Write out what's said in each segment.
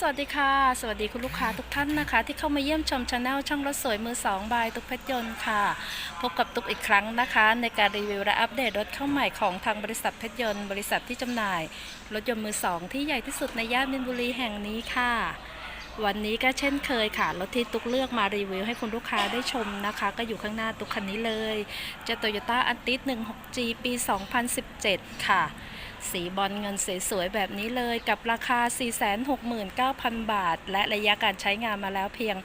สวัสดีค่ะ สวัสดีคุณลูกค้าทุกท่านนะคะ ที่เข้ามาเยี่ยมชมชาแนลช่องรถสวยมือสองบายตุกเพชรยนต์ค่ะ พบกับตุกอีกครั้งนะคะ ในการรีวิวและอัปเดตรถเข้าใหม่ของทางบริษัทเพชรยนต์บริษัทที่จำหน่าย รถยนต์มือสองที่ใหญ่ที่สุดในย่านมินบุรีแห่งนี้ค่ะ วันนี้ก็เช่นเคยค่ะรถที่ตุกเลือกมารีวิวให้คุณลูกค้าได้ชมนะคะ ก็อยู่ข้างหน้าตุกคันนี้เลยจะโตโยต้าอันติส 16G ปี 2017 ค่ะ สีบอลเงินสวยๆแบบนี้เลยกับราคา 469,000 บาท และระยะการใช้งานมาแล้วเพียง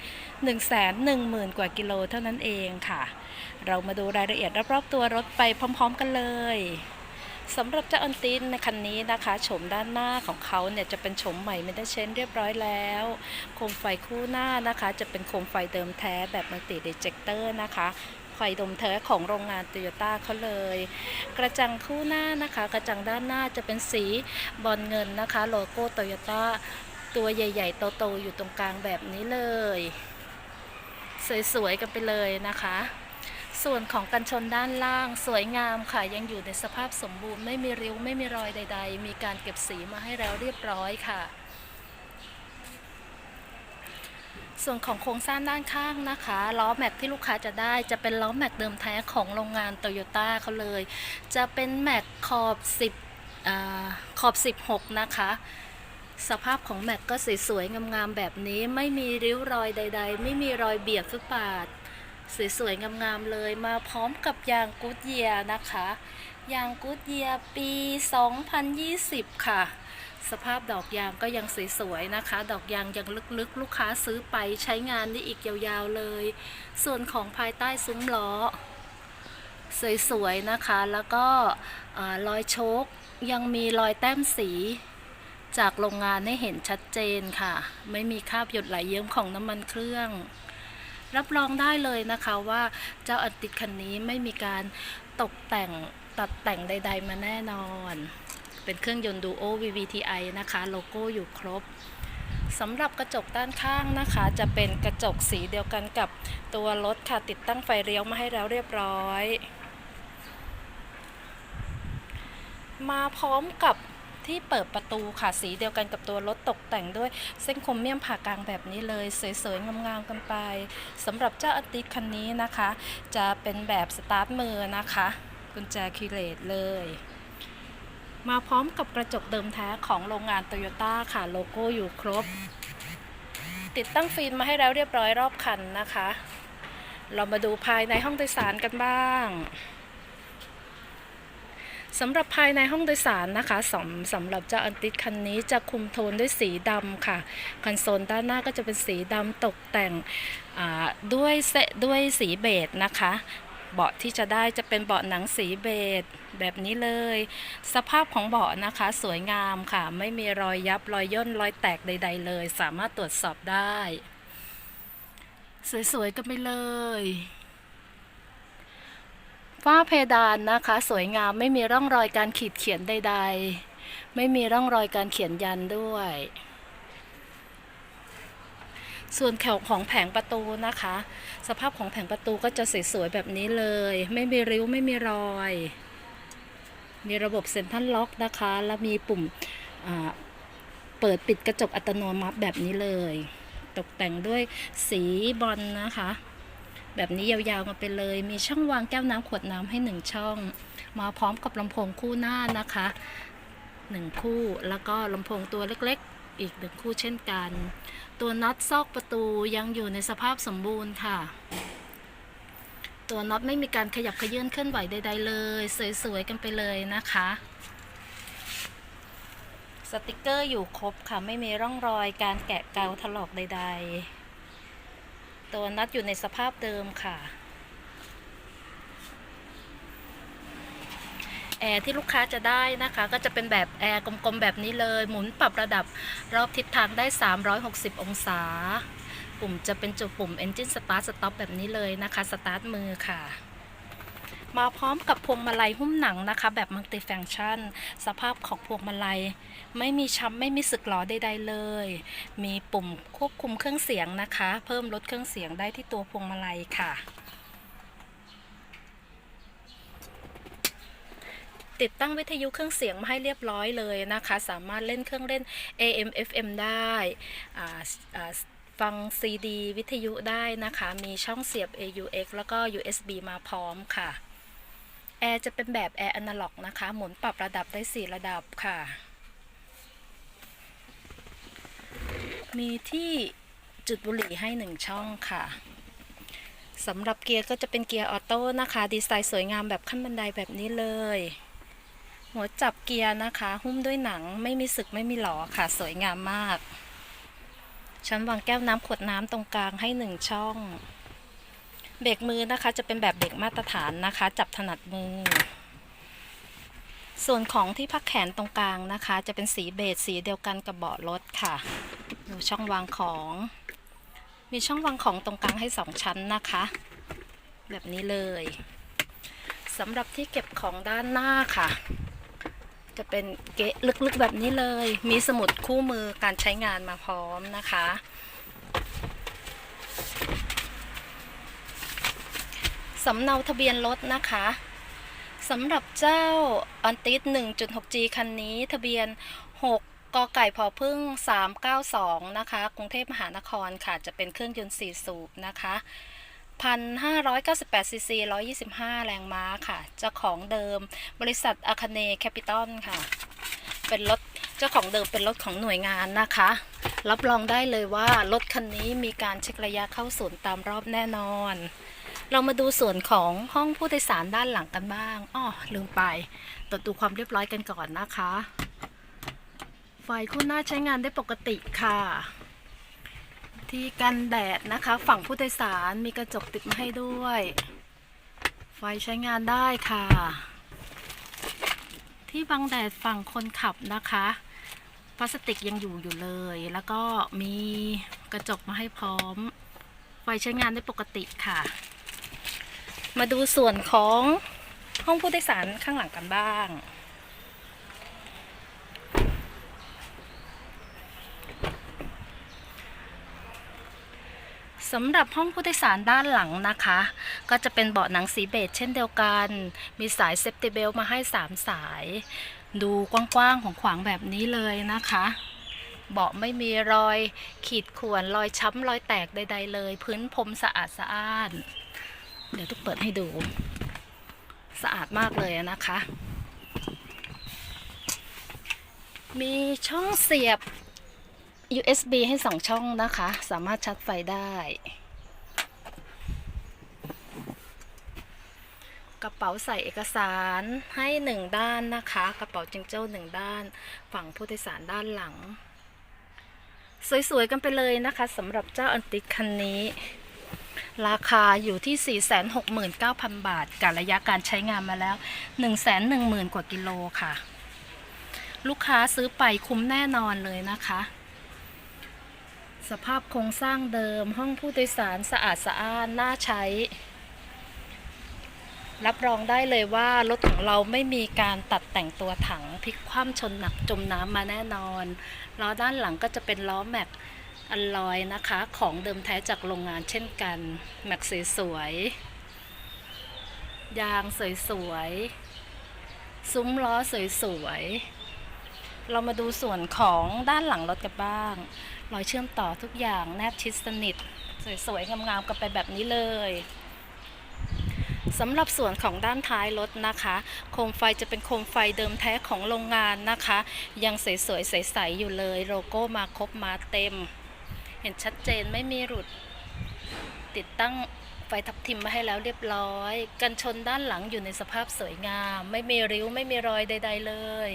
110,000 กว่ากิโลเท่านั้นเองค่ะ เรามาดูรายละเอียดรอบๆตัวรถไปพร้อมๆกันเลยสำหรับเจ้าอันตินในคันนี้นะคะโฉมด้านหน้าของเขาเนี่ยจะเป็นโฉมใหม่ไม่ได้เชนเรียบร้อยแล้ว โคมไฟคู่หน้านะคะ จะเป็นโคมไฟเดิมแท้แบบมัลติเดเจคเตอร์นะคะ ไฟดมแท้ของโรงงานโตโยต้าเขาเลย กระจังคู่หน้านะคะ กระจังด้านหน้าจะเป็นสีบอลเงินนะคะ โลโก้โตโยต้าตัวใหญ่ ๆ โตๆอยู่ตรงกลางแบบนี้เลย สวย ๆ กันไปเลยนะคะ ส่วนของกันชนด้านล่างสวยงามค่ะ ยังอยู่ในสภาพสมบูรณ์ไม่มีริ้วไม่มีรอยใด ๆ มีการเก็บสีมาให้แล้วเรียบร้อยค่ะ ส่วนของโครงสร้างด้านข้างนะคะล้อแม็กที่ลูกค้าจะได้จะเป็นล้อแม็กเดิมแท้ของโรงงานโตโยต้าเขาเลย จะเป็นแม็กขอบ 10อขอบ 16 นะคะ สภาพของแม็กก็สวยๆงามๆแบบนี้ไม่มีริ้วรอยใด ๆ ไม่มีรอยเบียดฟุตบาทสวยๆงามๆเลยมาพร้อมกับยางกูดเยียนะคะยางกูดเยียปี 2020 ค่ะ สภาพดอกยางก็ยังสวยๆนะคะ ดอกยางยังลึกๆ ลูกค้าซื้อไปใช้งานได้อีกยาวๆเลย ส่วนของภายใต้ซุ้มล้อ สวยๆนะคะ แล้วก็รอยโชคยังมีรอยแต้มสี จากโรงงานให้เห็นชัดเจนค่ะ ไม่มีคราบหยดไหลเยิ้มของน้ำมันเครื่อง รับรองได้เลยนะคะว่าเจ้าอันติดคันนี้ไม่มีการตกแต่งตัดแต่งใด ๆ มาแน่นอน เป็นเครื่องยนต์ Duo VVTi นะคะ โลโก้อยู่ครบสำหรับกระจกด้านข้างนะคะ จะเป็นกระจกสีเดียวกันกับตัวรถค่ะ ติดตั้งไฟเลี้ยวมาให้แล้วเรียบร้อย มาพร้อมกับที่เปิดประตูค่ะ สีเดียวกันกับตัวรถตกแต่งด้วยเส้นคมเมี่ยมผ่ากลางแบบนี้เลย สวยๆ งามๆ กันไปสำหรับเจ้าอติคันนี้นะคะ จะเป็นแบบสตาร์ทมือนะคะ กุญแจคีย์เลสเลย มาพร้อมกับกระจกเดิมแท้ของโรงงานโตโยต้าค่ะโลโก้อยู่ครบ ติดตั้งฟิล์มมาให้แล้วเรียบร้อยรอบคันนะคะ เรามาดูภายในห้องโดยสารกันบ้างสำหรับภายในห้องโดยสารนะคะสำสำหรับเจ้าอันติสคันนี้จะคุมโทนด้วยสีดำค่ะคอนโซลด้านหน้าก็จะเป็นสีดำตกแต่งด้วยเซด้วยสีเบจนะคะ เบาะที่จะได้จะเป็นเบาะหนังสีเบจแบบนี้เลย สภาพของเบาะนะคะสวยงามค่ะ ไม่มีรอยยับรอยย่นรอยแตกใด ๆ เลย สามารถตรวจสอบได้ สวยๆกันไปเลยฝ้าเพดานนะคะ สวยงามไม่มีร่องรอยการขีดเขียนใด ๆ ไม่มีร่องรอยการเขียนยันด้วย ส่วนแถวของแผงประตูนะคะ สภาพของแผงประตูก็จะสวยๆแบบนี้เลย ไม่มีริ้วไม่มีรอย มีระบบเซ็นทรัลล็อกนะคะ แล้วมีปุ่มเปิดปิดกระจกอัตโนมัติแบบนี้เลย ตกแต่งด้วยสีบอลนะคะ แบบนี้ยาวๆมาไปเลย มีช่องวางแก้วน้ำขวดน้ำให้หนึ่งช่อง มาพร้อมกับลำโพงคู่หน้านะคะหนึ่งคู่แล้วก็ลำโพงตัวเล็กๆ อีกหนึ่งคู่เช่นกัน ตัวน็อตซอกประตูยังอยู่ในสภาพสมบูรณ์ค่ะ ตัวน็อตไม่มีการขยับเขยื่นเคลื่อนไหวใด ๆ เลย สวย ๆ กันไปเลยนะคะ สติกเกอร์อยู่ครบค่ะ ไม่มีร่องรอยการแกะเกาถลอกใด ๆ ตัวน็อตอยู่ในสภาพเดิมค่ะ แอร์ที่ลูกค้าจะได้นะคะ ก็จะเป็นแบบแอร์กลมๆแบบนี้เลย หมุนปรับระดับรอบทิศทางได้ 360 องศา ปุ่มจะเป็นจุดปุ่ม Engine Start Stop แบบนี้เลยนะคะสตาร์ทมือค่ะมาพร้อมกับพวงมาลัยหุ้มหนังนะคะ แบบมัลติฟัง c t ชัน สภาพของพวงมาลัย ไม่มีช้ำไม่มีสึกหรอใดๆเลย มีปุ่มควบคุมเครื่องเสียงนะคะ เพิ่มลดเครื่องเสียงได้ที่ตัวพวงมาลัยค่ะ ติดตั้งวิทยุเครื่องเสียงมาให้เรียบร้อยเลยนะคะ สามารถเล่นเครื่องเล่น AM FM ได้ฟัง CD วิทยุได้นะคะ มีช่องเสียบ AUX แล้วก็ USB มาพร้อมค่ะ แอร์จะเป็นแบบแอร์อนาล็อกนะคะ หมุนปรับระดับได้ 4 ระดับค่ะ มีที่จุดบุหรี่ให้ 1 ช่องค่ะสำหรับเกียร์ก็จะเป็นเกียร์ออโต้นะคะ ดีไซน์สวยงามแบบขั้นบันไดแบบนี้เลย หัวจับเกียร์นะคะ หุ้มด้วยหนังไม่มีสึกไม่มีหลอค่ะ สวยงามมาก ชั้นวางแก้วน้ำขวดน้ำตรงกลางให้หนึ่งช่อง เบรกมือนะคะจะเป็นแบบเบรกมาตรฐานนะคะ จับถนัดมือ ส่วนของที่พักแขนตรงกลางนะคะ จะเป็นสีเบจสีเดียวกันกับเบาะรถค่ะ ดูช่องวางของ มีช่องวางของตรงกลางให้สองชั้นนะคะ แบบนี้เลยสำหรับที่เก็บของด้านหน้าค่ะ จะเป็นเกะลึกๆแบบนี้เลย มีสมุดคู่มือการใช้งานมาพร้อมนะคะ สำเนาทะเบียนรถนะคะสำหรับเจ้าอันติส 1.6G คันนี้ทะเบียน 6กไก่พอพึ่ง 392 นะคะ กรุงเทพมหานครค่ะ จะเป็นเครื่องยนต์4สูบนะคะ 1,598 ซีซี 125 แรงม้าค่ะ เจ้าของเดิมบริษัทอาคาเนแคปิตอลค่ะ เป็นรถเจ้าของเดิมเป็นรถของหน่วยงานนะคะ รับรองได้เลยว่ารถคันนี้มีการเช็คระยะเข้าศูนย์ตามรอบแน่นอน เรามาดูส่วนของห้องผู้โดยสารด้านหลังกันบ้างอ้อลืมไปตรวจดูความเรียบร้อยกันก่อนนะคะ ไฟคู่หน้าใช้งานได้ปกติค่ะ ที่กันแดดนะคะ ฝั่งผู้โดยสารมีกระจกติดมาให้ด้วย ไฟใช้งานได้ค่ะ ที่บังแดดฝั่งคนขับนะคะ พลาสติกยังอยู่อยู่เลย แล้วก็มีกระจกมาให้พร้อม ไฟใช้งานได้ปกติค่ะ มาดูส่วนของห้องผู้โดยสารข้างหลังกันบ้าง สำหรับห้องผู้โดยสารด้านหลังนะคะ ก็จะเป็นเบาะหนังสีเบจเช่นเดียวกัน มีสายเซฟตี้เบลมาให้ 3 สาย ดูกว้างๆของขวางแบบนี้เลยนะคะ เบาะไม่มีรอยขีดข่วนรอยช้ำรอยแตกใด ๆ เลย พื้นพรมสะอาดสะอ้าน เดี๋ยวทุกเปิดให้ดู สะอาดมากเลยนะคะ มีช่องเสียบ USB ให้สองช่องนะคะ สามารถชาร์จไฟได้ กระเป๋าใส่เอกสารให้หนึ่งด้านนะคะ กระเป๋าจิงเจ้าหนึ่งด้าน ฝั่งผู้โดยสารด้านหลัง สวยๆกันไปเลยนะคะสำหรับเจ้าอันติคันนี้ ราคาอยู่ที่ 469,000 บาทกับระยะการใช้งานมาแล้ว 110,000 กว่ากิโลค่ะ ลูกค้าซื้อไปคุ้มแน่นอนเลยนะคะ สภาพโครงสร้างเดิม ห้องผู้โดยสารสะอาดสะอ้านน่าใช้ รับรองได้เลยว่ารถของเราไม่มีการตัดแต่งตัวถังพลิกคว่ำชนหนักจมน้ำมาแน่นอนล้อด้านหลังก็จะเป็นล้อแม็กอัลลอยนะคะ ของเดิมแท้จากโรงงานเช่นกัน แม็กสวยๆยางสวยๆ ซุ้มล้อสวยๆ เรามาดูส่วนของด้านหลังรถกันบ้าง รอยเชื่อมต่อทุกอย่างแนบชิดสนิท สวยๆ งามๆกันไปแบบนี้เลยสำหรับส่วนของด้านท้ายรถนะคะ โคมไฟจะเป็นโคมไฟเดิมแท้ของโรงงานนะคะ ยังสวยๆใสๆอยู่เลยโลโก้มาครบมาเต็ม เห็นชัดเจนไม่มีหลุด ติดตั้งไฟทับทิมมาให้แล้วเรียบร้อย กันชนด้านหลังอยู่ในสภาพสวยงาม ไม่มีริ้วไม่มีรอยใด ๆ เลย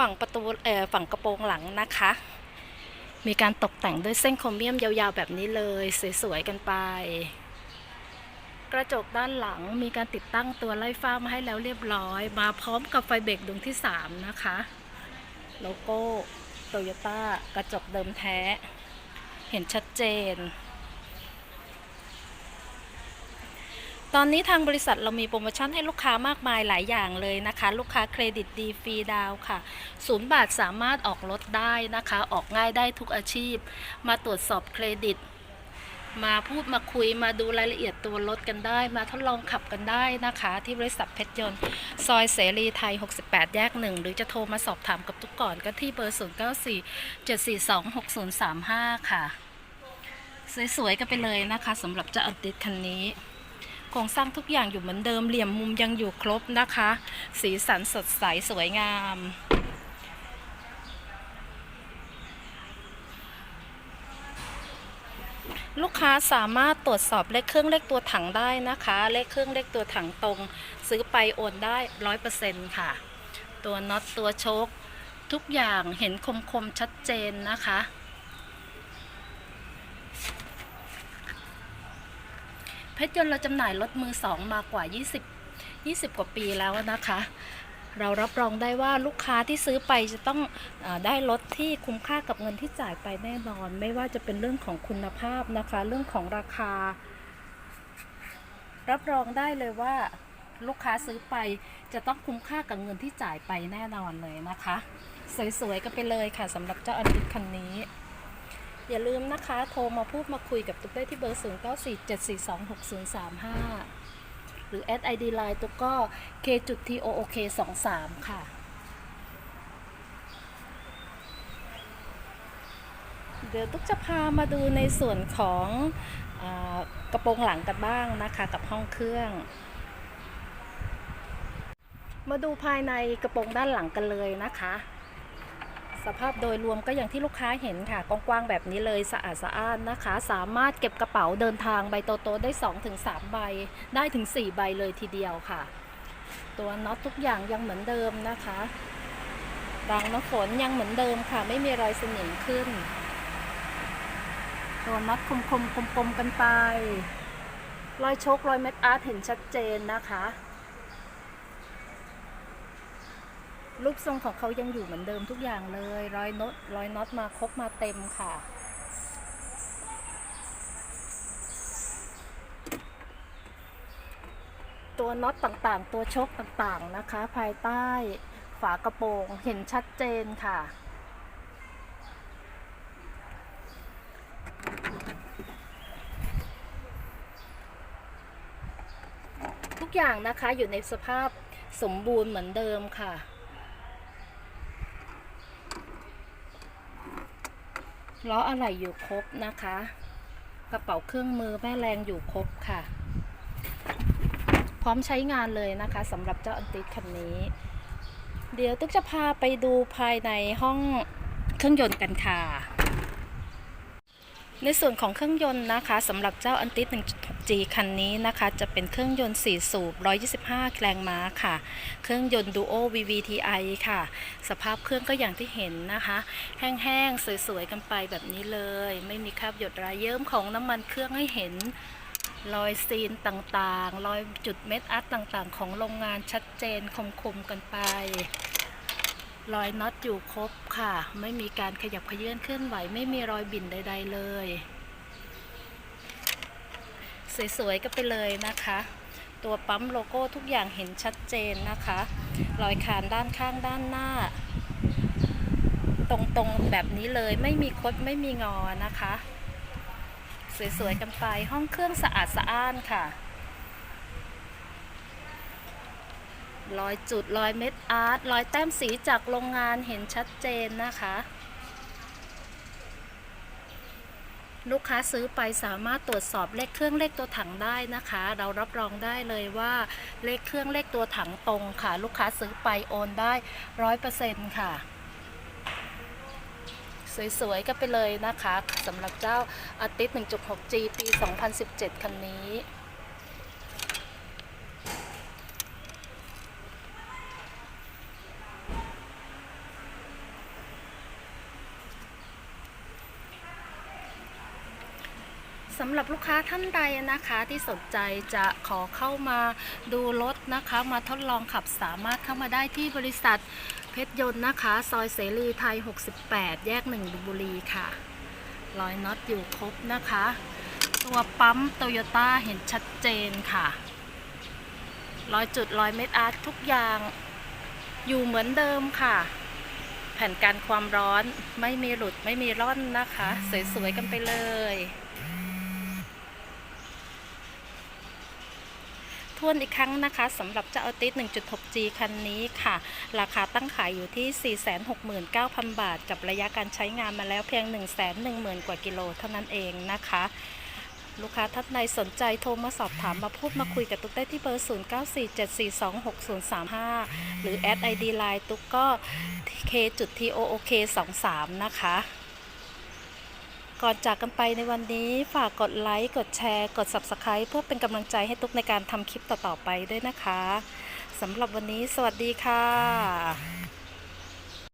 ฝั่งประตูเอ่อฝั่งกระโปรงหลังนะคะ มีการตกแต่งด้วยเส้นโครเมียมยาวๆแบบนี้เลย สวยๆกันไป กระจกด้านหลังมีการติดตั้งตัวไล่ฟ้ามาให้แล้วเรียบร้อย มาพร้อมกับไฟเบรกดวงที่ 3 นะคะ โลโก้โตโยต้ากระจกเดิมแท้ เห็นชัดเจน ตอนนี้ทางบริษัทเรามีโปรโมชั่นให้ลูกค้ามากมายหลายอย่างเลยนะคะ ลูกค้าเครดิตดีฟรีดาวค่ะศูนย์บาทสามารถออกรถได้นะคะ ออกง่ายได้ทุกอาชีพ มาตรวจสอบเครดิต มาพูดมาคุยมาดูรายละเอียดตัวรถกันได้ มาทดลองขับกันได้นะคะ ที่บริษัทเพชรยนต์ ซอยเสรีไทย 68 แยกหนึ่งหรือจะโทรมาสอบถามกับทุกก่อนก็ที่เบอร์ 0947426035 ค่ะ สวยๆกันไปเลยนะคะสำหรับเจ้าอันติดคันนี้ โครงสร้างทุกอย่างอยู่เหมือนเดิมเหลี่ยมมุมยังอยู่ครบนะคะ สีสันสดใสสวยงามลูกค้าสามารถตรวจสอบเลขเครื่องเลขตัวถังได้นะคะ เลขเครื่องเลขตัวถังตรง ซื้อไปโอนได้ร้อยเปอร์เซ็นต์ค่ะ ตัวน็อตตัวโชคทุกอย่างเห็นคมคมๆชัดเจนนะคะ เพชรยนต์เราจำหน่ายรถมือสองมากว่า 20 20 กว่าปีแล้วนะคะ เรารับรองได้ว่าลูกค้าที่ซื้อไปจะต้องอได้รถที่คุ้มค่ากับเงินที่จ่ายไปแน่นอน ไม่ว่าจะเป็นเรื่องของคุณภาพนะคะ เรื่องของราคา รับรองได้เลยว่าลูกค้าซื้อไปจะต้องคุ้มค่ากับเงินที่จ่ายไปแน่นอนเลยนะคะ สวยๆกันไปเลยค่ะสำหรับเจ้าอันติคันนี้ อย่าลืมนะคะ โทรมาพูดมาคุยกับตุ๊กได้ที่เบอร์ 0 9 4 7 4 2 6 0 3 5 หรือแอด ID Line ตุ๊กก็ k จุด t o o k 2 3 ค่ะเดี๋ยวตุ๊กจะพามาดูในส่วนของอกระโปรงหลังกันบ้างนะคะกับห้องเครื่อง มาดูภายในกระโปรงด้านหลังกันเลยนะคะ สภาพโดยรวมก็อย่างที่ลูกค้าเห็นค่ะกว้างๆแบบนี้เลยสะอาดสะอ้านนะคะ สามารถเก็บกระเป๋าเดินทางใบโตๆได้ 2-3 ใบ ได้ถึง 4 ใบเลยทีเดียวค่ะ ตัวน็อตทุกอย่างยังเหมือนเดิมนะคะรางน้ำฝนยังเหมือนเดิมค่ะ ไม่มีรอยสนิมขึ้น ตัวน็อตคมๆกลมๆกันไป รอยโชครอยเม็ดอาร์ตเห็นชัดเจนนะคะ รูปทรงของเขายังอยู่เหมือนเดิมทุกอย่างเลยรอยน็อตรอยน็อตมาครบมาเต็มค่ะ ตัวน็อตต่างๆ ตัวชกต่างๆนะคะ ภายใต้ฝากระโปรงเห็นชัดเจนค่ะ ทุกอย่างนะคะอยู่ในสภาพสมบูรณ์เหมือนเดิมค่ะ ล้ออะไหล่อยู่ครบนะคะ กระเป๋าเครื่องมือแม่แรงอยู่ครบค่ะ พร้อมใช้งานเลยนะคะสำหรับเจ้าอันติคันนี้ เดี๋ยวตุ๊กจะพาไปดูภายในห้องเครื่องยนต์กันค่ะ ในส่วนของเครื่องยนต์นะคะสำหรับเจ้าอันติด 1.6G คันนี้นะคะ จะเป็นเครื่องยนต์ 4 สูบ 125 แรงม้าค่ะ เครื่องยนต์ Duo VVTi ค่ะ สภาพเครื่องก็อย่างที่เห็นนะคะ แห้งๆ สวยๆ กันไปแบบนี้เลย ไม่มีคราบหยดรายเยิ้มของน้ำมันเครื่องให้เห็นรอยซีนต่างๆ รอยจุดเม็ดอัดต่างๆ ของโรงงานชัดเจนคมๆ กันไป รอยน็อตอยู่ครบค่ะ ไม่มีการขยับเขยื่อนเคลื่อนไหว ไม่มีรอยบิ่นใด ๆ เลย สวยๆก็ไปเลยนะคะ ตัวปั๊มโลโก้ทุกอย่างเห็นชัดเจนนะคะ รอยคานด้านข้างด้านหน้า ตรงๆแบบนี้เลยไม่มีคดไม่มีงอนะคะ สวยๆกันไปห้องเครื่องสะอาดสะอ้านค่ะ รอยจุดรอยเม็ดอาร์ตรอยแต้มสีจากโรงงานเห็นชัดเจนนะคะ ลูกค้าซื้อไปสามารถตรวจสอบเลขเครื่องเลขตัวถังได้นะคะ เรารับรองได้เลยว่าเลขเครื่องเลขตัวถังตรงค่ะ ลูกค้าซื้อไปโอนได้ร้อยเปอร์เซ็นต์ค่ะสวยๆก็ไปเลยนะคะสำหรับเจ้าอาติส 1.6G ปี 2017 คันนี้ สำหรับลูกค้าท่านใดนะคะที่สนใจจะขอเข้ามาดูรถนะคะ มาทดลองขับสามารถเข้ามาได้ที่บริษัทเพชรยนต์นะคะ ซอยเสรีไทย 68 แยกหนึ่งบุรีค่ะรอยน็อตอยู่ครบนะคะ ตัวปั๊มโตโยต้าเห็นชัดเจนค่ะรอยจุดรอยเม็ดอาร์ตทุกอย่างอยู่เหมือนเดิมค่ะ แผ่นกันความร้อนไม่มีหลุดไม่มีร่อนนะคะ สวยๆกันไปเลย ทวนอีกครั้งนะคะสำหรับเจ้าอติส 1.6G คันนี้ค่ะ ราคาตั้งขายอยู่ที่ 469,000 บาท กับระยะการใช้งานมาแล้วเพียง 110,000 กว่ากิโลเท่านั้นเองนะคะลูกค้าท่านใดสนใจโทรมาสอบถามมาพูดมาคุยกับตุ๊กได้ที่เบอร์ 0947426035 หรือแอด ID Line ตุ๊กก็ k.took23 นะคะ ก่อนจากกันไปในวันนี้ฝากกดไลค์ กดแชร์ กด Subscribe เพื่อเป็นกำลังใจให้ตุ๊กในการทำคลิปต่อๆไปด้วยนะคะสำหรับวันนี้สวัสดีค่ะ